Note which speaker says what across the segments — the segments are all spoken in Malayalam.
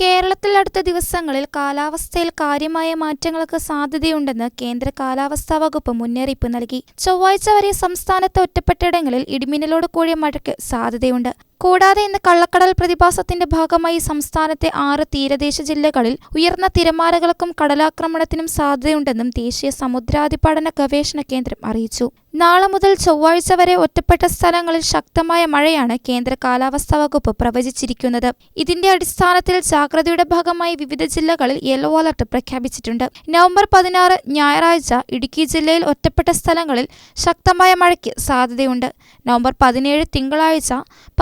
Speaker 1: കേരളത്തിൽ അടുത്ത ദിവസങ്ങളിൽ കാലാവസ്ഥയിൽ കാര്യമായ മാറ്റങ്ങൾക്ക് സാധ്യതയുണ്ടെന്ന് കേന്ദ്ര കാലാവസ്ഥാ വകുപ്പ് മുന്നറിയിപ്പ് നൽകി ചൊവ്വാഴ്ച വരെ സംസ്ഥാനത്ത് ഒറ്റപ്പെട്ടയിടങ്ങളിൽ ഇടിമിന്നലോട് കൂടിയ മഴയ്ക്ക് സാധ്യതയുണ്ട് കൂടാതെ ഇന്ന് കള്ളക്കടൽ പ്രതിഭാസത്തിന്റെ ഭാഗമായി സംസ്ഥാനത്തെ ആറ് തീരദേശ ജില്ലകളിൽ ഉയർന്ന തിരമാലകൾക്കും കടലാക്രമണത്തിനും സാധ്യതയുണ്ടെന്നും ദേശീയ സമുദ്രാതിപാടന ഗവേഷണ കേന്ദ്രം അറിയിച്ചു നാളെ മുതൽ ചൊവ്വാഴ്ച വരെ ഒറ്റപ്പെട്ട സ്ഥലങ്ങളിൽ ശക്തമായ മഴയാണ് കേന്ദ്ര കാലാവസ്ഥാ വകുപ്പ് പ്രവചിച്ചിരിക്കുന്നത് ഇതിന്റെ അടിസ്ഥാനത്തിൽ ജാഗ്രതയുടെ ഭാഗമായി വിവിധ ജില്ലകളിൽ യെല്ലോ അലർട്ട് പ്രഖ്യാപിച്ചിട്ടുണ്ട് നവംബർ പതിനാറ് ഞായറാഴ്ച ഇടുക്കി ജില്ലയിൽ ഒറ്റപ്പെട്ട സ്ഥലങ്ങളിൽ ശക്തമായ മഴയ്ക്ക് സാധ്യതയുണ്ട് നവംബർ പതിനേഴ് തിങ്കളാഴ്ച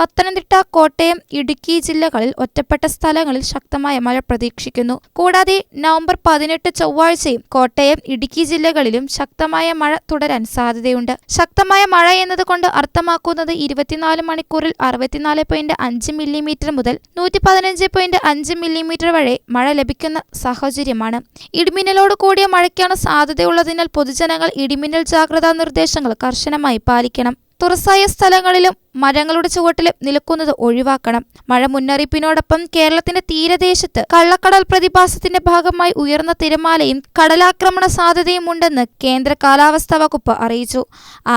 Speaker 1: പത്തനം പത്തനംതിട്ട കോട്ടയം ഇടുക്കി ജില്ലകളിൽ ഒറ്റപ്പെട്ട സ്ഥലങ്ങളിൽ ശക്തമായ മഴ പ്രതീക്ഷിക്കുന്നു കൂടാതെ നവംബർ പതിനെട്ട് ചൊവ്വാഴ്ചയും കോട്ടയം ഇടുക്കി ജില്ലകളിലും ശക്തമായ മഴ തുടരാൻ സാധ്യതയുണ്ട് ശക്തമായ മഴ എന്നതുകൊണ്ട് അർത്ഥമാക്കുന്നത് ഇരുപത്തിനാല് മണിക്കൂറിൽ അറുപത്തിനാല് പോയിന്റ് അഞ്ച് മില്ലിമീറ്റർ മുതൽ നൂറ്റി പതിനഞ്ച് പോയിന്റ് അഞ്ച് മില്ലിമീറ്റർ വരെ മഴ ലഭിക്കുന്ന സാഹചര്യമാണ് ഇടിമിന്നലോട് കൂടിയ മഴയ്ക്കാണ് സാധ്യതയുള്ളതിനാൽ പൊതുജനങ്ങൾ ഇടിമിന്നൽ ജാഗ്രതാ നിർദ്ദേശങ്ങൾ കർശനമായി പാലിക്കണം തുറസായ സ്ഥലങ്ങളിലും മരങ്ങളുടെ ചുവട്ടിലും നിൽക്കുന്നത് ഒഴിവാക്കണം മഴ മുന്നറിയിപ്പിനോടൊപ്പം കേരളത്തിന്റെ തീരദേശത്ത് കള്ളക്കടൽ പ്രതിഭാസത്തിന്റെ ഭാഗമായി ഉയർന്ന തിരമാലയും കടലാക്രമണ സാധ്യതയും ഉണ്ടെന്ന് കേന്ദ്ര കാലാവസ്ഥാ വകുപ്പ് അറിയിച്ചു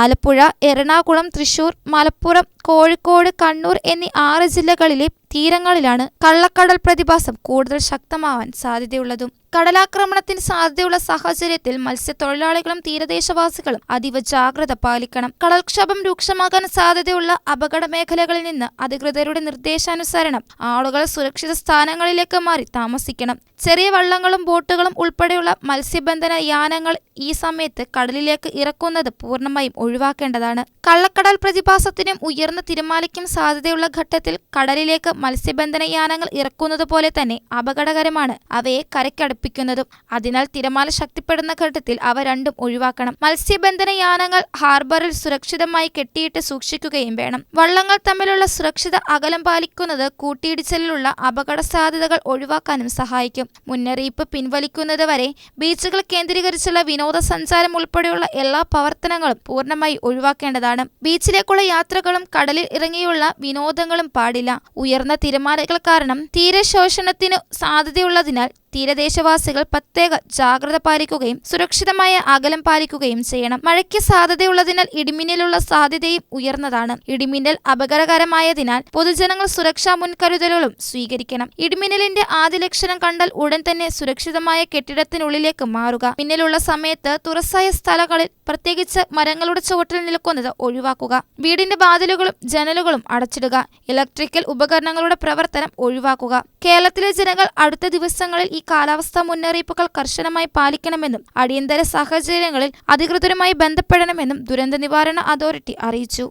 Speaker 1: ആലപ്പുഴ എറണാകുളം തൃശൂർ മലപ്പുറം കോഴിക്കോട് കണ്ണൂർ എന്നീ ആറ് ജില്ലകളിലെ തീരങ്ങളിലാണ് കള്ളക്കടൽ പ്രതിഭാസം കൂടുതൽ ശക്തമാവാൻ സാധ്യതയുള്ളതും കടലാക്രമണത്തിന് സാധ്യതയുള്ള സാഹചര്യത്തിൽ മത്സ്യത്തൊഴിലാളികളും തീരദേശവാസികളും അതീവ ജാഗ്രത പാലിക്കണം കടൽക്ഷോഭം രൂക്ഷമാകാൻ സാധ്യതയുള്ള അപകട മേഖലകളിൽ നിന്ന് അധികൃതരുടെ നിർദ്ദേശാനുസരണം ആളുകൾ സുരക്ഷിത സ്ഥാനങ്ങളിലേക്ക് മാറി താമസിക്കണം ചെറിയ വള്ളങ്ങളും ബോട്ടുകളും ഉൾപ്പെടെയുള്ള മത്സ്യബന്ധന യാനങ്ങൾ ഈ സമയത്ത് കടലിലേക്ക് ഇറക്കുന്നത് പൂർണ്ണമായും ഒഴിവാക്കേണ്ടതാണ് കള്ളക്കടൽ പ്രതിഭാസത്തിനും ഉയർ ഉയർന്ന തിരമാലയ്ക്കും സാധ്യതയുള്ള ഘട്ടത്തിൽ കടലിലേക്ക് മത്സ്യബന്ധന യാനങ്ങൾ ഇറക്കുന്നത് പോലെ തന്നെ അപകടകരമാണ് അവയെ കരയ്ക്കടുപ്പിക്കുന്നതും അതിനാൽ തിരമാല ശക്തിപ്പെടുന്ന ഘട്ടത്തിൽ അവ രണ്ടും ഒഴിവാക്കണം മത്സ്യബന്ധന യാനങ്ങൾ ഹാർബറിൽ സുരക്ഷിതമായി കെട്ടിയിട്ട് സൂക്ഷിക്കുകയും വേണം വള്ളങ്ങൾ തമ്മിലുള്ള സുരക്ഷിത അകലം പാലിക്കുന്നത് കൂട്ടിയിടിച്ചലിലുള്ള അപകട സാധ്യതകൾ ഒഴിവാക്കാനും സഹായിക്കും മുന്നറിയിപ്പ് പിൻവലിക്കുന്നത് വരെ ബീച്ചുകൾ കേന്ദ്രീകരിച്ചുള്ള വിനോദസഞ്ചാരം ഉൾപ്പെടെയുള്ള എല്ലാ പ്രവർത്തനങ്ങളും പൂർണ്ണമായി ഒഴിവാക്കേണ്ടതാണ് ബീച്ചിലേക്കുള്ള യാത്രകളും കടലിൽ ഇറങ്ങിയുള്ള വിനോദങ്ങളും പാടില്ല ഉയർന്ന തിരമാലകൾ കാരണം തീരശോഷണത്തിനു സാധ്യതയുള്ളതിനാൽ തീരദേശവാസികൾ പ്രത്യേക ജാഗ്രത പാലിക്കുകയും സുരക്ഷിതമായ അകലം പാലിക്കുകയും ചെയ്യണം മഴയ്ക്ക് സാധ്യതയുള്ളതിനാൽ ഇടിമിന്നലുള്ള സാധ്യതയും ഉയർന്നതാണ് ഇടിമിന്നൽ അപകടകരമായതിനാൽ പൊതുജനങ്ങൾ സുരക്ഷാ മുൻകരുതലുകളും സ്വീകരിക്കണം ഇടിമിന്നലിന്റെ ആദ്യ ലക്ഷണം കണ്ടാൽ ഉടൻ തന്നെ സുരക്ഷിതമായ കെട്ടിടത്തിനുള്ളിലേക്ക് മാറുക മിന്നലുള്ള സമയത്ത് തുറസായ സ്ഥലങ്ങളിൽ പ്രത്യേകിച്ച് മരങ്ങളുടെ ചുവട്ടിൽ നിൽക്കുന്നത് ഒഴിവാക്കുക വീടിന്റെ ബാതിലുകൾ വാതിലുകളും ജനലുകളും അടച്ചിടുക ഇലക്ട്രിക്കൽ ഉപകരണങ്ങളുടെ പ്രവർത്തനം ഒഴിവാക്കുക കേരളത്തിലെ ജനങ്ങൾ അടുത്ത ദിവസങ്ങളിൽ ഈ കാലാവസ്ഥാ മുന്നറിയിപ്പുകൾ കർശനമായി പാലിക്കണമെന്നും അടിയന്തര സാഹചര്യങ്ങളിൽ അധികൃതരുമായി ബന്ധപ്പെടണമെന്നും ദുരന്ത നിവാരണ അതോറിറ്റി അറിയിച്ചു